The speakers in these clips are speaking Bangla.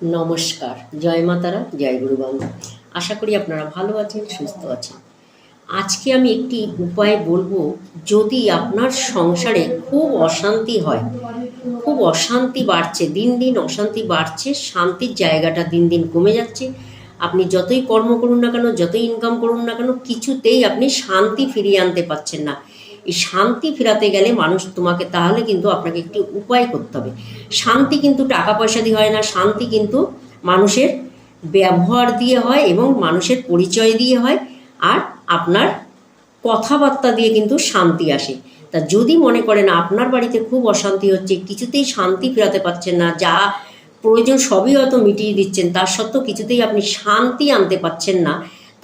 নমস্কার। জয় মাতারা জয় গুরু বাংলা আশা করি আপনারা ভালো আছেন, সুস্থ আছেন। আজকে আমি একটি উপায় বলব, যদি আপনার সংসারে খুব অশান্তি হয়, খুব অশান্তি বাড়ছে, দিন দিন অশান্তি বাড়ছে, শান্তির জায়গাটা দিন দিন কমে যাচ্ছে, আপনি যতই কর্ম করুন না কেন, যতই ইনকাম করুন না কেন, কিছুতেই আপনি শান্তি ফিরিয়ে আনতে পারছেন না। এই শান্তি ফেরাতে গেলে মানুষ তোমাকে তাহলে কিন্তু আপনাকে একটি উপায় করতে হবে। শান্তি কিন্তু টাকা পয়সা দিয়ে হয় না, শান্তি কিন্তু মানুষের ব্যবহার দিয়ে হয় এবং মানুষের পরিচয় দিয়ে হয় আর আপনার কথাবার্তা দিয়ে কিন্তু শান্তি আসে। তা যদি মনে করেন আপনার বাড়িতে খুব অশান্তি হচ্ছে, কিছুতেই শান্তি ফেরাতে পারছেন না, যা প্রয়োজন সবই হয়তো মিটিয়ে দিচ্ছেন, তার সত্ত্বেও কিছুতেই আপনি শান্তি আনতে পারছেন না,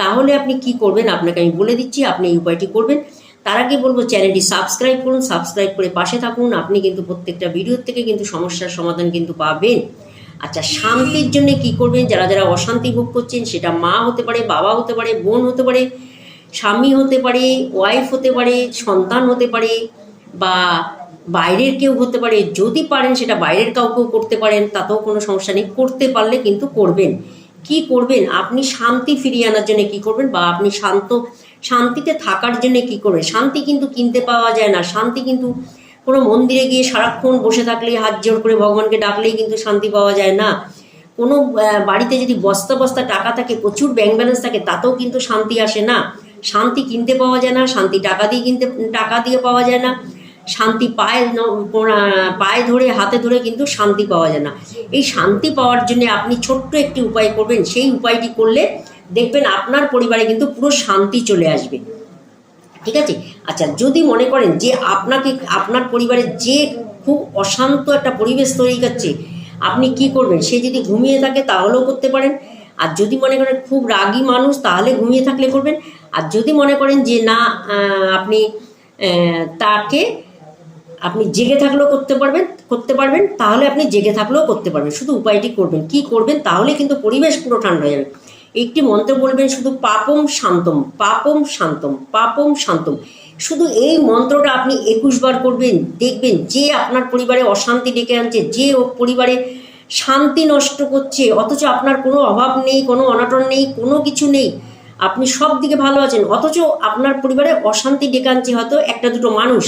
তাহলে আপনি কি করবেন? আপনাকে আমি বলে দিচ্ছি, আপনি এই উপায়টি করবেন। তার আগে বলব চ্যানেলটি সাবস্ক্রাইব করুন, সাবস্ক্রাইব করে পাশে থাকুন। আপনি কিন্তু প্রত্যেকটা ভিডিওর থেকে কিন্তু সমস্যার সমাধান কিন্তু পাবেন। আচ্ছা শান্তির জন্য কি করবেন? যারা যারা অশান্তি ভোগ করছেন, সেটা মা হতে পারে, বাবা হতে পারে, বোন হতে পারে, স্বামী হতে পারে ওয়াইফ হতে পারে, সন্তান হতে পারে, বা বাইরের কেউ হতে পারে, যদি পারেন সেটা বাইরের কাউকেও করতে পারেন, তাতেও কোনো সমস্যা নেই। করতে পারলে কিন্তু করবেন। কি করবেন? আপনি শান্তি ফিরিয়ে আনার জন্য কি করবেন? বা আপনি শান্ত, শান্তিতে থাকার জন্য কি করবেন? শান্তি কিন্তু কিনতে পাওয়া যায় না। শান্তি কিন্তু কোনো মন্দিরে গিয়ে সারাক্ষণ বসে থাকলেই হাত জোর করে ভগবানকে ডাকলেই কিন্তু শান্তি পাওয়া যায় না। কোনো বাড়িতে যদি বস্তা বস্তা টাকা থাকে, প্রচুর ব্যাংক ব্যালেন্স থাকে, তাতেও কিন্তু শান্তি আসে না। শান্তি কিনতে পাওয়া যায় না, শান্তি টাকা দিয়ে কিনতে, টাকা দিয়ে পাওয়া যায় না। শান্তি পায়ে পায়ে ধরে, হাতে ধরে কিন্তু শান্তি পাওয়া যায় না। এই শান্তি পাওয়ার জন্য আপনি ছোট্ট একটি উপায় করবেন, সেই উপায়টি করলে দেখবেন আপনার পরিবারে কিন্তু পুরো শান্তি চলে আসবে। ঠিক আছে? আচ্ছা যদি মনে করেন যে আপনাকে, আপনার পরিবারে যে খুব অশান্ত একটা পরিবেশ তৈরি করছে, আপনি কি করবেন? সে যদি ঘুমিয়ে থাকে তাহলেও করতে পারেন। আর যদি মনে করেন খুব রাগী মানুষ, তাহলে ঘুমিয়ে থাকলে করবেন। আর যদি মনে করেন যে না আপনি তাকে আপনি জেগে থাকলেও করতে পারবেন করতে পারবেন, তাহলে আপনি জেগে থাকলেও করতে পারবেন। শুধু উপায়টি করবেন। কি করবেন? তাহলে কিন্তু পরিবেশ পুরো ঠান্ডা হয়ে যাবে। একটি মন্ত্র বলবেন শুধু, পাপম শান্তম পাপম শান্তম পাপম শান্তম। শুধু এই মন্ত্রটা আপনি একুশ বার করবেন, দেখবেন যে আপনার পরিবারে অশান্তি ডেকে আনছে, যে ও পরিবারে শান্তি নষ্ট করছে, অথচ আপনার কোনো অভাব নেই, কোনো অনাটন নেই, কোনো কিছু নেই। আপনি সব দিকে ভালো আছেন, অথচ আপনার পরিবারে অশান্তি ডেকে আনছে হয়তো একটা দুটো মানুষ।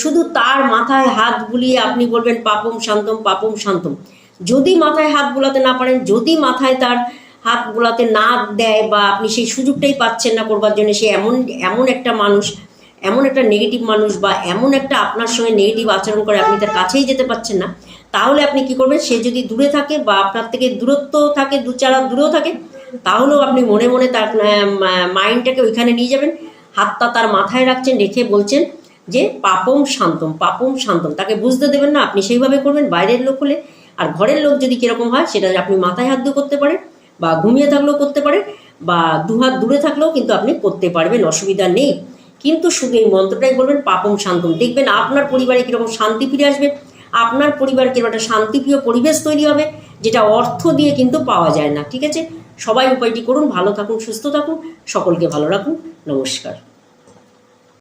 শুধু তার মাথায় হাত বুলিয়ে আপনি বলবেন, পাপম শান্তম পাপম শান্তম। যদি মাথায় হাত বোলাতে না পারেন, যদি মাথায় তার হাত বোলাতে না দেয় বা আপনি সেই সুযোগটাই পাচ্ছেন না করবার জন্য, সে এমন এমন একটা মানুষ, এমন একটা নেগেটিভ মানুষ বা এমন একটা আপনার সঙ্গে নেগেটিভ আচরণ করে আপনি তার কাছেই যেতে পারছেন না, তাহলে আপনি কি করবেন? সে যদি দূরে থাকে বা আপনার থেকে দূরত্ব থাকে, দু চার দূরেও থাকে, তাহলেও আপনি মনে মনে তার মাইন্ডটাকে ওইখানে নিয়ে যাবেন। হাতটা তার মাথায় রাখছেন, রেখে বলছেন যে পাপম শান্তম পাপম শান্তম, তাকে বুঝতে দেবেন না, আপনি সেইভাবে করবেন, বাইরের লোক হলে। আর ঘরের লোক যদি কীরকম হয়, সেটা আপনি মাথায় হাত দিয়ে করতে পারেন, বা ঘুমিয়ে থাকলেও করতে পারেন, বা দু হাত দূরে থাকলেও কিন্তু আপনি করতে পারবেন, অসুবিধা নেই। কিন্তু শুধু এই মন্ত্রটাই বলবেন, পাপম শান্তম। দেখবেন আপনার পরিবারে কীরকম শান্তি ফিরে আসবে, আপনার পরিবার কীরকম একটা শান্তিপ্রিয় পরিবেশ তৈরি হবে, যেটা অর্থ দিয়ে কিন্তু পাওয়া যায় না, ঠিক আছে? সবাই উপায়টি করুন, ভালো থাকুন, সুস্থ থাকুন, সকলকে ভালো রাখুন, নমস্কার।